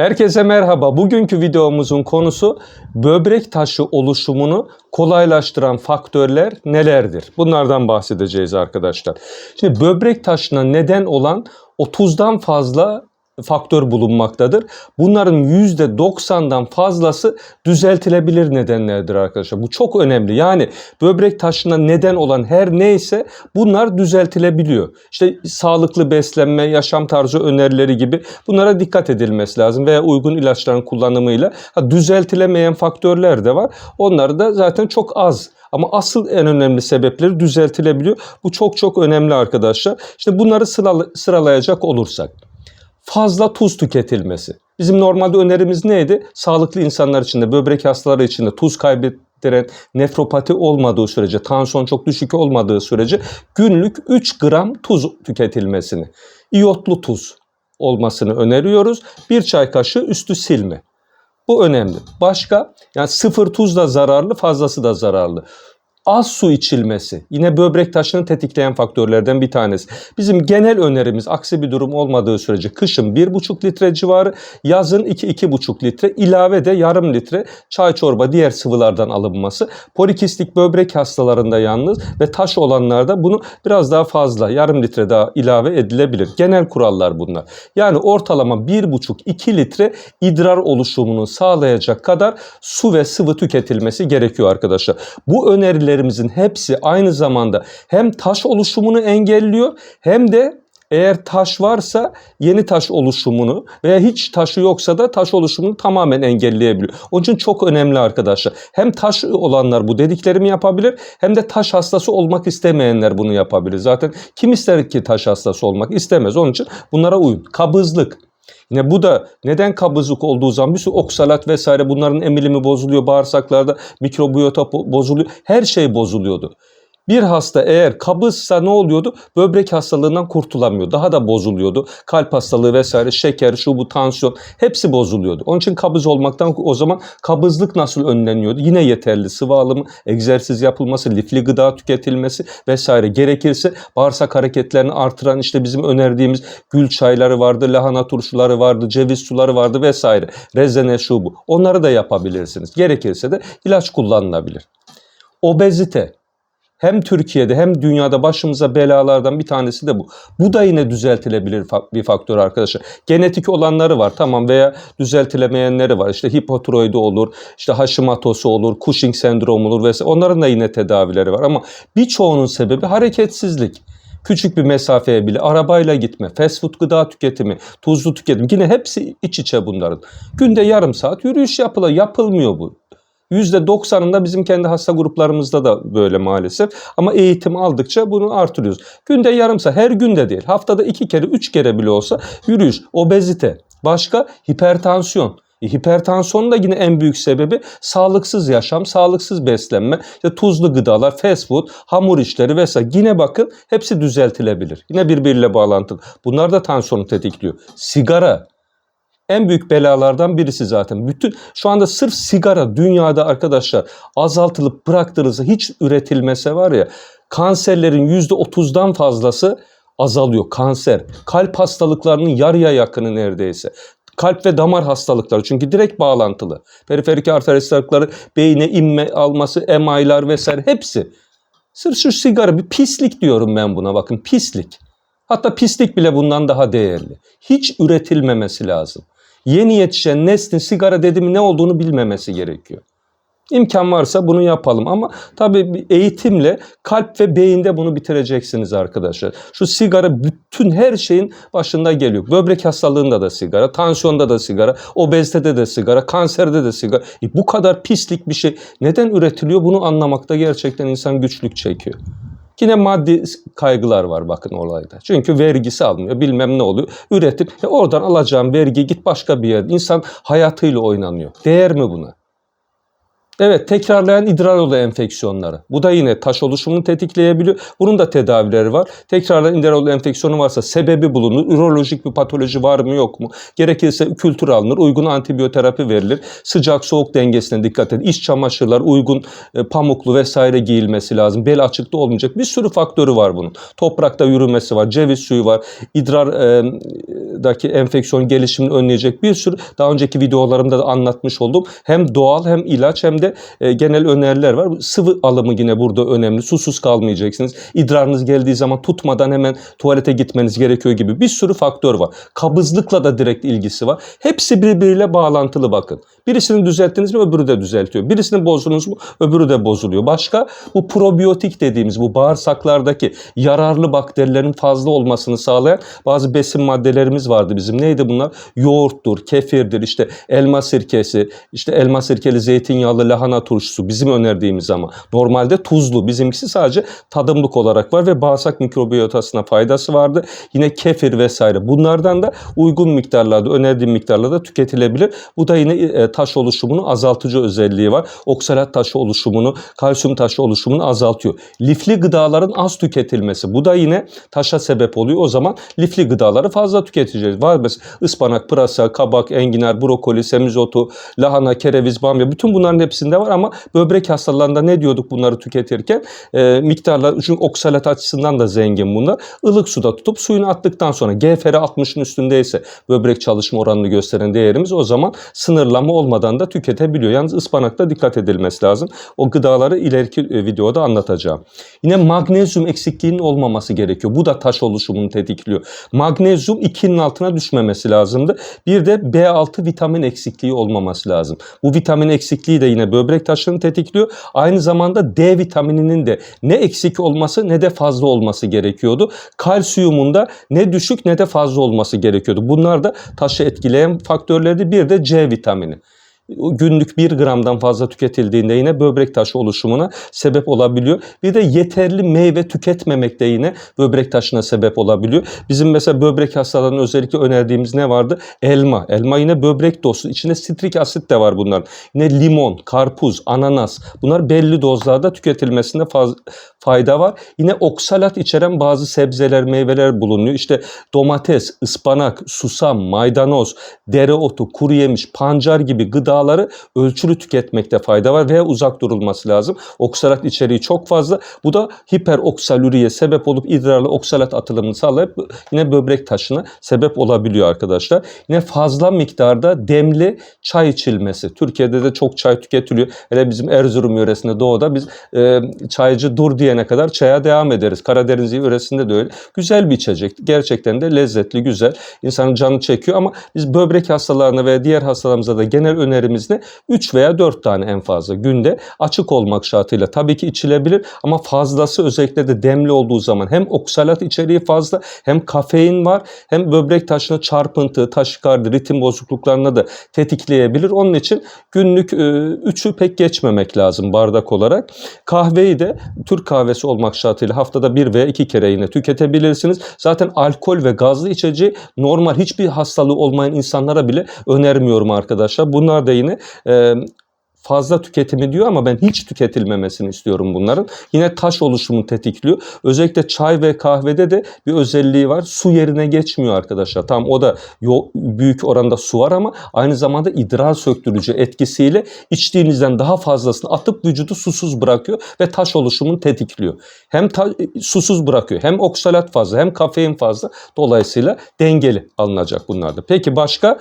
Herkese merhaba. Bugünkü videomuzun konusu böbrek taşı oluşumunu kolaylaştıran faktörler nelerdir? Bunlardan bahsedeceğiz arkadaşlar. Şimdi böbrek taşına neden olan 30'dan fazla faktör bulunmaktadır. Bunların %90'dan fazlası düzeltilebilir nedenlerdir arkadaşlar. Bu çok önemli. Yani böbrek taşına neden olan her neyse bunlar düzeltilebiliyor. İşte sağlıklı beslenme, yaşam tarzı önerileri gibi bunlara dikkat edilmesi lazım veya uygun ilaçların kullanımıyla ha, düzeltilemeyen faktörler de var. Onları da zaten çok az ama asıl en önemli sebepleri düzeltilebiliyor. Bu çok çok önemli arkadaşlar. İşte bunları sıralayacak olursak fazla tuz tüketilmesi. Bizim normalde önerimiz neydi? Sağlıklı insanlar için de böbrek hastaları için de tuz kaybettiren nefropati olmadığı sürece, tansiyon çok düşük olmadığı sürece günlük 3 gram tuz tüketilmesini, iyotlu tuz olmasını öneriyoruz. Bir çay kaşığı üstü silme. Bu önemli. Başka yani sıfır tuz da zararlı, fazlası da zararlı. Az su içilmesi yine böbrek taşını tetikleyen faktörlerden bir tanesi. Bizim genel önerimiz aksi bir durum olmadığı sürece kışın 1,5 litre civarı, yazın 2-2,5 litre, ilave de yarım litre çay çorba diğer sıvılardan alınması. Polikistik böbrek hastalarında yalnız ve taş olanlarda bunu biraz daha fazla yarım litre daha ilave edilebilir. Genel kurallar bunlar. Yani ortalama 1,5-2 litre idrar oluşumunu sağlayacak kadar su ve sıvı tüketilmesi gerekiyor arkadaşlar. Bu önerilerimizin hepsi aynı zamanda hem taş oluşumunu engelliyor hem de eğer taş varsa yeni taş oluşumunu veya hiç taşı yoksa da taş oluşumunu tamamen engelleyebiliyor. Onun için çok önemli arkadaşlar. Hem taş olanlar bu dediklerimi yapabilir hem de taş hastası olmak istemeyenler bunu yapabilir. Zaten kim ister ki taş hastası olmak istemez. Onun için bunlara uyun. Kabızlık. Yine bu da neden kabızlık olduğu zaman bir sürü oksalat vesaire bunların emilimi bozuluyor. Bağırsaklarda mikrobiyota bo- bozuluyor. Her şey bozuluyordu. Bir hasta eğer kabızsa ne oluyordu? Böbrek hastalığından kurtulamıyor. Daha da bozuluyordu. Kalp hastalığı vesaire, şeker, şu bu, tansiyon hepsi bozuluyordu. Onun için kabız olmaktan o zaman kabızlık nasıl önleniyordu? Yine yeterli sıvı alımı, egzersiz yapılması, lifli gıda tüketilmesi vesaire. Gerekirse bağırsak hareketlerini artıran işte bizim önerdiğimiz gül çayları vardı, lahana turşuları vardı, ceviz suları vardı vesaire. Rezene şu bu. Onları da yapabilirsiniz. Gerekirse de ilaç kullanılabilir. Obezite hem Türkiye'de hem dünyada başımıza belalardan bir tanesi de bu. Bu da yine düzeltilebilir bir faktör arkadaşlar. Genetik olanları var tamam veya düzeltilemeyenleri var. İşte hipotiroidi olur, işte Hashimoto'su olur, Cushing sendromu olur vesaire. Onların da yine tedavileri var ama birçoğunun sebebi hareketsizlik. Küçük bir mesafeye bile arabayla gitme, fast food gıda tüketimi, tuzlu tüketim yine hepsi iç içe bunların. Günde yarım saat yürüyüş yapıla yapılmıyor bu. %90'ında bizim kendi hasta gruplarımızda da böyle maalesef. Ama eğitim aldıkça bunu artırıyoruz. Günde yarım saat, her günde değil. Haftada iki kere, üç kere bile olsa yürüyüş, obezite. Başka hipertansiyon. E, hipertansiyon da yine en büyük sebebi sağlıksız yaşam, sağlıksız beslenme, işte tuzlu gıdalar, fast food, hamur işleri vesaire. Yine bakın hepsi düzeltilebilir. Yine birbiriyle bağlantılı. Bunlar da tansiyonu tetikliyor. Sigara, en büyük belalardan birisi zaten. Bütün şu anda sırf sigara dünyada arkadaşlar azaltılıp bıraktığınızda hiç üretilmese var ya kanserlerin %30'dan fazlası azalıyor. Kanser, kalp hastalıklarının yarıya yakını neredeyse. Kalp ve damar hastalıkları çünkü direkt bağlantılı. Periferik arter hastalıkları, beyne inme alması, MI'lar vesaire hepsi. Sırf şu sigara bir pislik diyorum ben buna bakın pislik. Hatta pislik bile bundan daha değerli. Hiç üretilmemesi lazım. Yeni yetişen neslin sigara dediğimi ne olduğunu bilmemesi gerekiyor. İmkan varsa bunu yapalım ama tabii eğitimle kalp ve beyinde bunu bitireceksiniz arkadaşlar. Şu sigara bütün her şeyin başında geliyor. Böbrek hastalığında da sigara, tansiyonda da sigara, obezitede de sigara, kanserde de sigara. E bu kadar pislik bir şey neden üretiliyor bunu anlamakta gerçekten insan güçlük çekiyor. Yine maddi kaygılar var bakın olayda. Çünkü vergisi almıyor bilmem ne oluyor. Üretim e oradan alacağım vergi git başka bir yere. İnsan hayatıyla oynanıyor. Değer mi buna? Evet tekrarlayan idrar yolu enfeksiyonları. Bu da yine taş oluşumunu tetikleyebiliyor. Bunun da tedavileri var. Tekrarlayan idrar yolu enfeksiyonu varsa sebebi bulunur. Ürolojik bir patoloji var mı yok mu? Gerekirse kültür alınır. Uygun antibiyoterapi verilir. Sıcak soğuk dengesine dikkat edin. İç çamaşırlar uygun e, pamuklu vesaire giyilmesi lazım. Bel açıkta olmayacak. Bir sürü faktörü var bunun. Toprakta yürümesi var. Ceviz suyu var. İdrardaki enfeksiyon gelişimini önleyecek bir sürü daha önceki videolarımda da anlatmış oldum. Hem doğal hem ilaç hem de e, genel öneriler var. Sıvı alımı yine burada önemli. Susuz kalmayacaksınız. İdrarınız geldiği zaman tutmadan hemen tuvalete gitmeniz gerekiyor gibi bir sürü faktör var. Kabızlıkla da direkt ilgisi var. Hepsi birbiriyle bağlantılı bakın. Birisini düzelttiniz mi öbürü de düzeltiyor. Birisini bozdunuz mu öbürü de bozuluyor. Başka bu probiyotik dediğimiz bu bağırsaklardaki yararlı bakterilerin fazla olmasını sağlayan bazı besin maddelerimiz vardı bizim. Neydi bunlar? Yoğurttur, kefirdir, işte elma sirkesi, işte elma sirkeli zeytinyağlı lahana turşusu bizim önerdiğimiz ama normalde tuzlu. Bizimkisi sadece tadımlık olarak var ve bağırsak mikrobiyotasına faydası vardı. Yine kefir vesaire. Bunlardan da uygun miktarlarda, önerdiğim miktarlarda tüketilebilir. Bu da yine e, taş oluşumunu azaltıcı özelliği var. Oksalat taşı oluşumunu, kalsiyum taşı oluşumunu azaltıyor. Lifli gıdaların az tüketilmesi. Bu da yine taşa sebep oluyor. O zaman lifli gıdaları fazla tüketeceğiz. Var mesela ıspanak, pırasa, kabak, enginar, brokoli, semizotu, lahana, kereviz, bamya bütün bunların hepsinde var ama böbrek hastalarında ne diyorduk bunları tüketirken? E, miktarlar çünkü oksalat açısından da zengin bunlar. Ilık suda tutup suyunu attıktan sonra GFR 60'ın üstündeyse böbrek çalışma oranını gösteren değerimiz o zaman sınırlama olmadan da tüketebiliyor. Yalnız ıspanakta dikkat edilmesi lazım. O gıdaları ileriki e, videoda anlatacağım. Yine magnezyum eksikliğinin olmaması gerekiyor. Bu da taş oluşumunu tetikliyor. Magnezyum 2'nin altına düşmemesi lazımdı. Bir de B6 vitamin eksikliği olmaması lazım. Bu vitamin eksikliği de yine böbrek taşını tetikliyor. Aynı zamanda D vitamininin de ne eksik olması ne de fazla olması gerekiyordu. Kalsiyumun da ne düşük ne de fazla olması gerekiyordu. Bunlar da taşı etkileyen faktörlerdi. Bir de C vitamini günlük 1 gramdan fazla tüketildiğinde yine böbrek taşı oluşumuna sebep olabiliyor. Bir de yeterli meyve tüketmemek de yine böbrek taşına sebep olabiliyor. Bizim mesela böbrek hastalarının özellikle önerdiğimiz ne vardı? Elma. Elma yine böbrek dostu. İçinde sitrik asit de var bunlar. Yine limon, karpuz, ananas. Bunlar belli dozlarda tüketilmesinde faz, fayda var. Yine oksalat içeren bazı sebzeler, meyveler bulunuyor. İşte domates, ıspanak, susam, maydanoz, dereotu, kuru yemiş, pancar gibi gıdaları ölçülü tüketmekte fayda var veya uzak durulması lazım. Oksalat içeriği çok fazla. Bu da hiperoksalüriye sebep olup idrarlı oksalat atılımını sağlayıp yine böbrek taşına sebep olabiliyor arkadaşlar. Yine fazla miktarda demli çay içilmesi. Türkiye'de de çok çay tüketiliyor. Hele bizim Erzurum yöresinde doğuda biz e, çaycı dur diyene kadar çaya devam ederiz. Karadeniz yöresinde de öyle. Güzel bir içecek. Gerçekten de lezzetli, güzel. İnsanın canı çekiyor ama biz böbrek hastalarına ve diğer hastalarımıza da genel önerimiz ne? 3 veya 4 tane en fazla günde açık olmak şartıyla tabii ki içilebilir ama fazlası özellikle de demli olduğu zaman hem oksalat içeriği fazla hem kafein var hem böbrek taşına çarpıntı, taşikardi, ritim bozukluklarına da tetikleyebilir. Onun için günlük 3'ü pek geçmemek lazım bardak olarak. Kahveyi de Türk kahvesi olmak şartıyla haftada bir veya iki kere yine tüketebilirsiniz. Zaten alkol ve gazlı içeceği normal hiçbir hastalığı olmayan insanlara bile önermiyorum arkadaşlar. Bunlar da yine e, fazla tüketimi diyor ama ben hiç tüketilmemesini istiyorum bunların. Yine taş oluşumu tetikliyor. Özellikle çay ve kahvede de bir özelliği var. Su yerine geçmiyor arkadaşlar. Tam o da büyük oranda su var ama aynı zamanda idrar söktürücü etkisiyle içtiğinizden daha fazlasını atıp vücudu susuz bırakıyor ve taş oluşumunu tetikliyor. Hem ta- susuz bırakıyor hem oksalat fazla hem kafein fazla. Dolayısıyla dengeli alınacak bunlarda. Peki başka?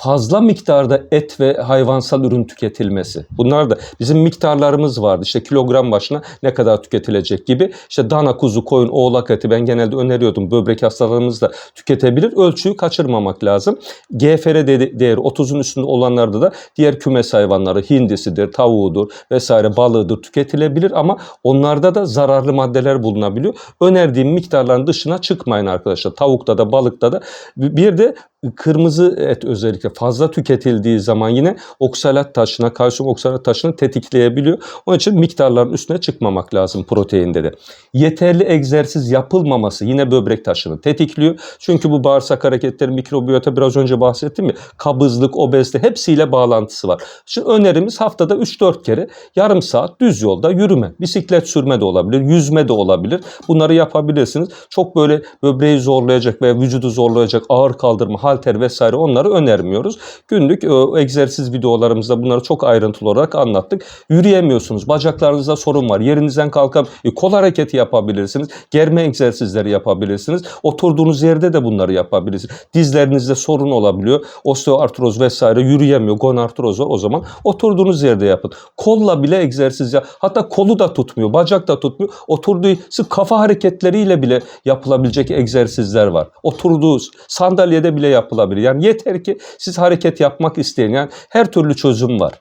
Fazla miktarda et ve hayvansal ürün tüketilmesi. Bunlar da bizim miktarlarımız vardı. İşte kilogram başına ne kadar tüketilecek gibi. İşte dana, kuzu, koyun, oğlak eti ben genelde öneriyordum. Böbrek hastalarımız da tüketebilir. Ölçüyü kaçırmamak lazım. GFR de- değeri 30'un üstünde olanlarda da diğer kümes hayvanları hindisidir, tavuğudur vesaire balığıdır tüketilebilir ama onlarda da zararlı maddeler bulunabiliyor. Önerdiğim miktarların dışına çıkmayın arkadaşlar. Tavukta da balıkta da bir de kırmızı et özellikle fazla tüketildiği zaman yine oksalat taşına, kalsiyum oksalat taşını tetikleyebiliyor. Onun için miktarların üstüne çıkmamak lazım proteinde de. Yeterli egzersiz yapılmaması yine böbrek taşını tetikliyor. Çünkü bu bağırsak hareketleri, mikrobiyota biraz önce bahsettim ya, kabızlık, obezite hepsiyle bağlantısı var. Şimdi önerimiz haftada 3-4 kere yarım saat düz yolda yürüme, bisiklet sürme de olabilir, yüzme de olabilir. Bunları yapabilirsiniz. Çok böyle böbreği zorlayacak veya vücudu zorlayacak ağır kaldırma, halter vesaire onları önermiyoruz. Günlük e, egzersiz videolarımızda bunları çok ayrıntılı olarak anlattık. Yürüyemiyorsunuz, bacaklarınızda sorun var, yerinizden kalkam, e, kol hareketi yapabilirsiniz, germe egzersizleri yapabilirsiniz. Oturduğunuz yerde de bunları yapabilirsiniz. Dizlerinizde sorun olabiliyor, osteoartroz vesaire yürüyemiyor, gonartroz var o zaman oturduğunuz yerde yapın. Kolla bile egzersiz yap. Hatta kolu da tutmuyor, bacak da tutmuyor. Oturduğu kafa hareketleriyle bile yapılabilecek egzersizler var. Oturduğu sandalyede bile yapılabilir. Yani yeter ki siz hareket yapmak isteyin. Yani her türlü çözüm var.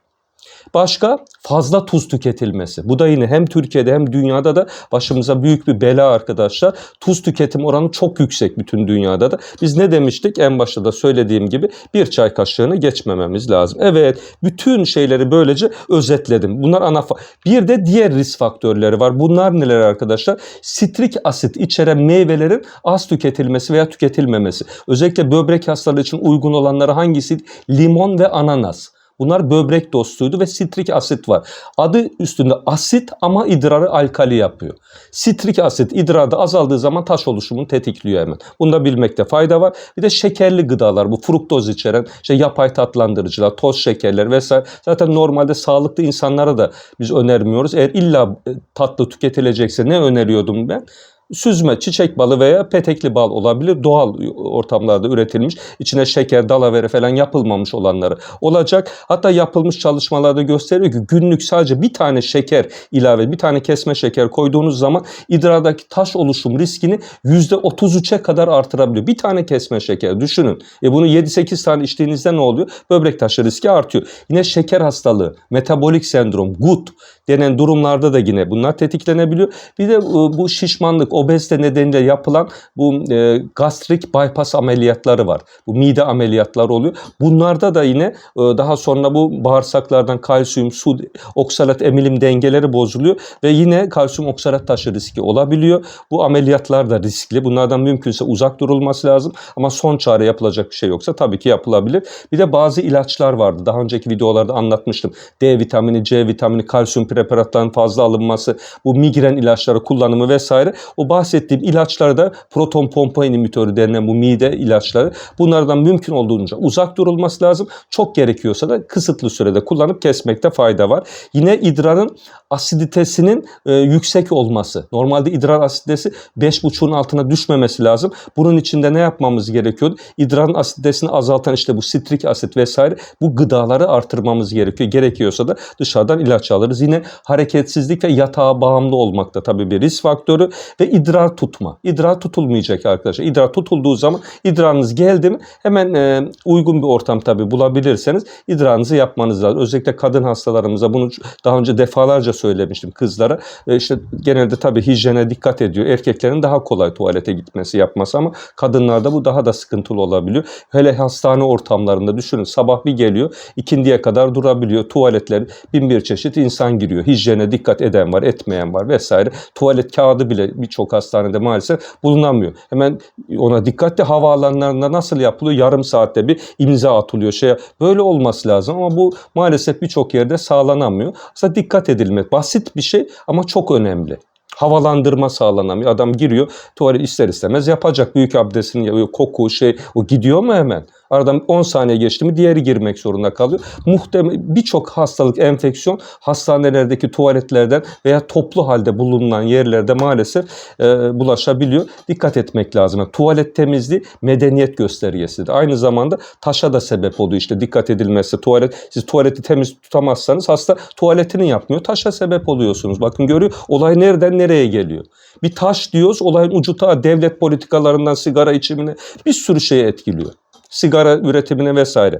Başka fazla tuz tüketilmesi. Bu da yine hem Türkiye'de hem dünyada da başımıza büyük bir bela arkadaşlar. Tuz tüketim oranı çok yüksek bütün dünyada da. Biz ne demiştik en başta da söylediğim gibi bir çay kaşığını geçmememiz lazım. Evet bütün şeyleri böylece özetledim. Bunlar ana Bir de diğer risk faktörleri var. Bunlar neler arkadaşlar? Sitrik asit içeren meyvelerin az tüketilmesi veya tüketilmemesi. Özellikle böbrek hastalığı için uygun olanları hangisi? Limon ve ananas. Bunlar böbrek dostuydu ve sitrik asit var. Adı üstünde asit ama idrarı alkali yapıyor. Sitrik asit idrarda azaldığı zaman taş oluşumunu tetikliyor hemen. Bunu da bilmekte fayda var. Bir de şekerli gıdalar bu fruktoz içeren işte yapay tatlandırıcılar, toz şekerler vesaire. Zaten normalde sağlıklı insanlara da biz önermiyoruz. Eğer illa e, tatlı tüketilecekse ne öneriyordum ben? Süzme, çiçek balı veya petekli bal olabilir. Doğal ortamlarda üretilmiş. içine şeker, dalavere falan yapılmamış olanları olacak. Hatta yapılmış çalışmalarda gösteriyor ki günlük sadece bir tane şeker ilave, bir tane kesme şeker koyduğunuz zaman idrardaki taş oluşum riskini %33'e kadar artırabiliyor. Bir tane kesme şeker düşünün. E bunu 7-8 tane içtiğinizde ne oluyor? Böbrek taşı riski artıyor. Yine şeker hastalığı, metabolik sendrom, gut denen durumlarda da yine bunlar tetiklenebiliyor. Bir de e, bu şişmanlık, obezite nedeniyle yapılan bu e, gastrik bypass ameliyatları var. Bu mide ameliyatları oluyor. Bunlarda da yine e, daha sonra bu bağırsaklardan kalsiyum, su, oksalat emilim dengeleri bozuluyor ve yine kalsiyum oksalat taşı riski olabiliyor. Bu ameliyatlar da riskli. Bunlardan mümkünse uzak durulması lazım ama son çare yapılacak bir şey yoksa tabii ki yapılabilir. Bir de bazı ilaçlar vardı. Daha önceki videolarda anlatmıştım. D vitamini, C vitamini, kalsiyum preparatların fazla alınması, bu migren ilaçları kullanımı vesaire. O bahsettiğim ilaçlarda proton pompa inhibitörü denilen bu mide ilaçları bunlardan mümkün olduğunca uzak durulması lazım. Çok gerekiyorsa da kısıtlı sürede kullanıp kesmekte fayda var. Yine idrarın asiditesinin e, yüksek olması. Normalde idrar asiditesi 5,5'un altına düşmemesi lazım. Bunun için de ne yapmamız gerekiyor? İdrarın asiditesini azaltan işte bu sitrik asit vesaire bu gıdaları artırmamız gerekiyor. Gerekiyorsa da dışarıdan ilaç alırız. Yine hareketsizlik ve yatağa bağımlı olmak da tabii bir risk faktörü ve idrar tutma. İdrar tutulmayacak arkadaşlar. İdrar tutulduğu zaman idrarınız geldi mi hemen e, uygun bir ortam tabii bulabilirseniz idrarınızı yapmanız lazım. Özellikle kadın hastalarımıza bunu daha önce defalarca söylemiştim kızlara. E, işte genelde tabii hijyene dikkat ediyor. Erkeklerin daha kolay tuvalete gitmesi yapması ama kadınlarda bu daha da sıkıntılı olabiliyor. Hele hastane ortamlarında düşünün sabah bir geliyor ikindiye kadar durabiliyor. Tuvaletler bin bir çeşit insan giriyor. Hijyene dikkat eden var etmeyen var vesaire. Tuvalet kağıdı bile birçok hastanede maalesef bulunamıyor. Hemen ona dikkat de havaalanlarında nasıl yapılıyor? Yarım saatte bir imza atılıyor. Şey, böyle olması lazım ama bu maalesef birçok yerde sağlanamıyor. Aslında dikkat edilmek basit bir şey ama çok önemli. Havalandırma sağlanamıyor. Adam giriyor tuvalet ister istemez yapacak. Büyük abdestini. Koku şey o gidiyor mu hemen? Aradan 10 saniye geçti mi diğeri girmek zorunda kalıyor. Muhtemel birçok hastalık, enfeksiyon hastanelerdeki tuvaletlerden veya toplu halde bulunan yerlerde maalesef e, bulaşabiliyor. Dikkat etmek lazım. Yani tuvalet temizliği medeniyet göstergesidir. Aynı zamanda taşa da sebep oluyor. İşte dikkat edilmezse tuvalet siz tuvaleti temiz tutamazsanız hasta tuvaletini yapmıyor. Taşa sebep oluyorsunuz. Bakın görüyor olay nereden nereye geliyor. Bir taş diyoruz olayın ucu ta devlet politikalarından sigara içimine bir sürü şeye etkiliyor. Sigara üretimine vesaire.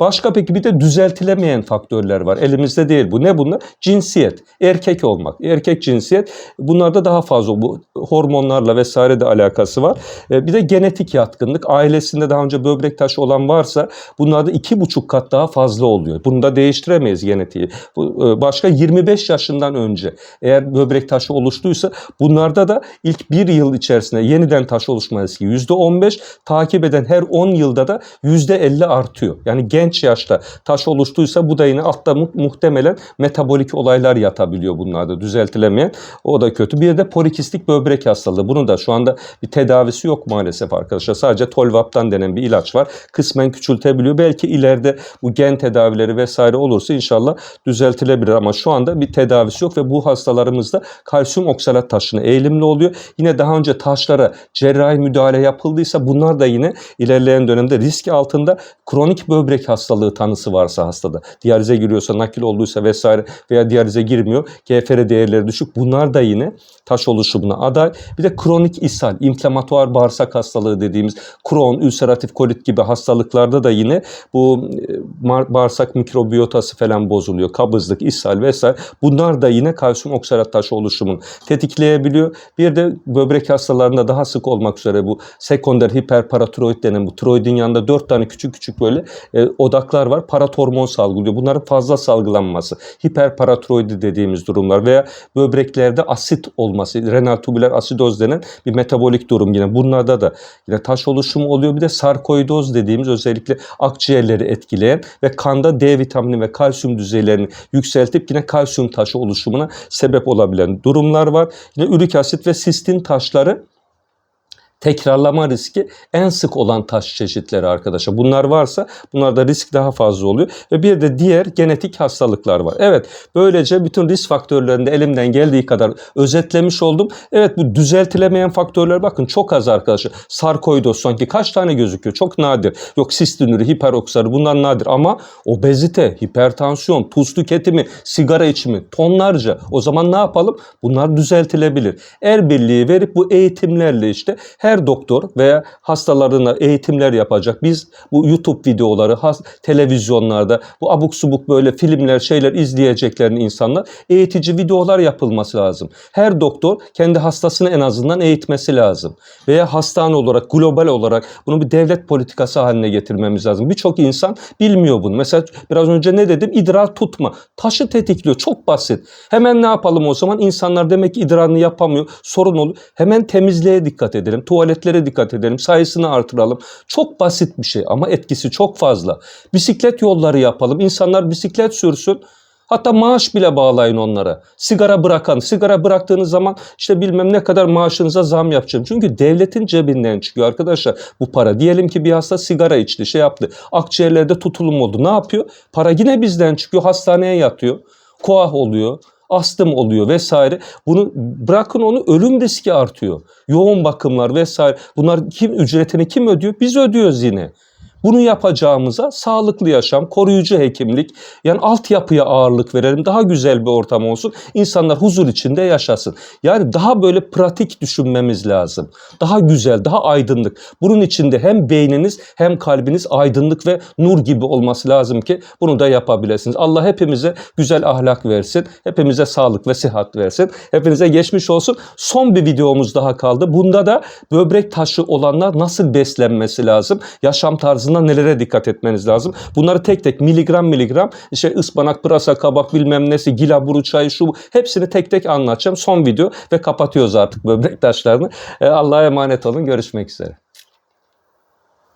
Başka peki bir de düzeltilemeyen faktörler var. Elimizde değil bu. Ne bunlar? Cinsiyet. Erkek olmak. Erkek cinsiyet. Bunlarda daha fazla bu hormonlarla vesaire de alakası var. E, Bir de genetik yatkınlık. Ailesinde daha önce böbrek taşı olan varsa bunlarda iki buçuk kat daha fazla oluyor. Bunu da değiştiremeyiz genetiği. E, Başka 25 yaşından önce eğer böbrek taşı oluştuysa bunlarda da ilk bir yıl içerisinde yeniden taş oluşma riski %15 takip eden her 10 yılda da %50 artıyor. Yani genç yaşta taş oluştuysa bu da yine altta mu- muhtemelen metabolik olaylar yatabiliyor bunlarda düzeltilemeyen. O da kötü. Bir de polikistik böbrek hastalığı. Bunun da şu anda bir tedavisi yok maalesef arkadaşlar. Sadece Tolvaptan denen bir ilaç var. Kısmen küçültebiliyor. Belki ileride bu gen tedavileri vesaire olursa inşallah düzeltilebilir ama şu anda bir tedavisi yok ve bu hastalarımızda kalsiyum oksalat taşına eğilimli oluyor. Yine daha önce taşlara cerrahi müdahale yapıldıysa bunlar da yine ilerleyen dönemde risk altında kronik böbrek hastalığı tanısı varsa hastada. Diyalize giriyorsa, nakil olduysa vesaire veya diyalize girmiyor. GFR değerleri düşük. Bunlar da yine taş oluşumuna aday. Bir de kronik ishal, inflamatuar bağırsak hastalığı dediğimiz Crohn, ülseratif kolit gibi hastalıklarda da yine bu e, bağırsak mikrobiyotası falan bozuluyor. Kabızlık, ishal vesaire. Bunlar da yine kalsiyum oksalat taşı oluşumunu tetikleyebiliyor. Bir de böbrek hastalarında daha sık olmak üzere bu sekonder hiperparatiroid denen bu tiroidin yanında dört tane küçük küçük böyle e, odaklar var. Paratormon salgılıyor. Bunların fazla salgılanması. Hiperparatiroidi dediğimiz durumlar veya böbreklerde asit olması, renal tubüler asidoz denen bir metabolik durum yine. Bunlarda da yine taş oluşumu oluyor. Bir de sarkoidoz dediğimiz özellikle akciğerleri etkileyen ve kanda D vitamini ve kalsiyum düzeylerini yükseltip yine kalsiyum taşı oluşumuna sebep olabilen durumlar var. Yine ürik asit ve sistin taşları tekrarlama riski en sık olan taş çeşitleri arkadaşlar. Bunlar varsa bunlarda risk daha fazla oluyor. Ve bir de diğer genetik hastalıklar var. Evet böylece bütün risk faktörlerini de elimden geldiği kadar özetlemiş oldum. Evet bu düzeltilemeyen faktörler bakın çok az arkadaşlar. Sarkoidoz sanki kaç tane gözüküyor? Çok nadir. Yok sistinürü, hiperoksarı bunlar nadir ama obezite, hipertansiyon, tuz tüketimi, sigara içimi tonlarca. O zaman ne yapalım? Bunlar düzeltilebilir. El birliği verip bu eğitimlerle işte her doktor veya hastalarına eğitimler yapacak. Biz bu YouTube videoları, televizyonlarda bu abuk subuk böyle filmler, şeyler izleyeceklerini insanlar eğitici videolar yapılması lazım. Her doktor kendi hastasını en azından eğitmesi lazım. Veya hastane olarak, global olarak bunu bir devlet politikası haline getirmemiz lazım. Birçok insan bilmiyor bunu. Mesela biraz önce ne dedim? İdrar tutma. Taşı tetikliyor. Çok basit. Hemen ne yapalım o zaman? İnsanlar demek ki idrarını yapamıyor. Sorun oluyor. Hemen temizliğe dikkat edelim. Tuvaletlere dikkat edelim. Sayısını artıralım. Çok basit bir şey ama etkisi çok fazla. Bisiklet yolları yapalım. İnsanlar bisiklet sürsün. Hatta maaş bile bağlayın onlara. Sigara bırakan, sigara bıraktığınız zaman işte bilmem ne kadar maaşınıza zam yapacağım. Çünkü devletin cebinden çıkıyor arkadaşlar bu para. Diyelim ki bir hasta sigara içti, şey yaptı. Akciğerlerde tutulum oldu. Ne yapıyor? Para yine bizden çıkıyor, hastaneye yatıyor. Koah oluyor astım oluyor vesaire. Bunu bırakın onu ölüm riski artıyor. Yoğun bakımlar vesaire. Bunlar kim ücretini kim ödüyor? Biz ödüyoruz yine. Bunu yapacağımıza sağlıklı yaşam, koruyucu hekimlik, yani altyapıya ağırlık verelim. Daha güzel bir ortam olsun. İnsanlar huzur içinde yaşasın. Yani daha böyle pratik düşünmemiz lazım. Daha güzel, daha aydınlık. Bunun içinde hem beyniniz hem kalbiniz aydınlık ve nur gibi olması lazım ki bunu da yapabilirsiniz. Allah hepimize güzel ahlak versin. Hepimize sağlık ve sıhhat versin. Hepinize geçmiş olsun. Son bir videomuz daha kaldı. Bunda da böbrek taşı olanlar nasıl beslenmesi lazım? Yaşam tarzında nelere dikkat etmeniz lazım? Bunları tek tek miligram miligram işte ıspanak, pırasa, kabak bilmem nesi, gilaburu çayı şu hepsini tek tek anlatacağım. Son video ve kapatıyoruz artık böbrek taşlarını. Ee, Allah'a emanet olun. Görüşmek üzere.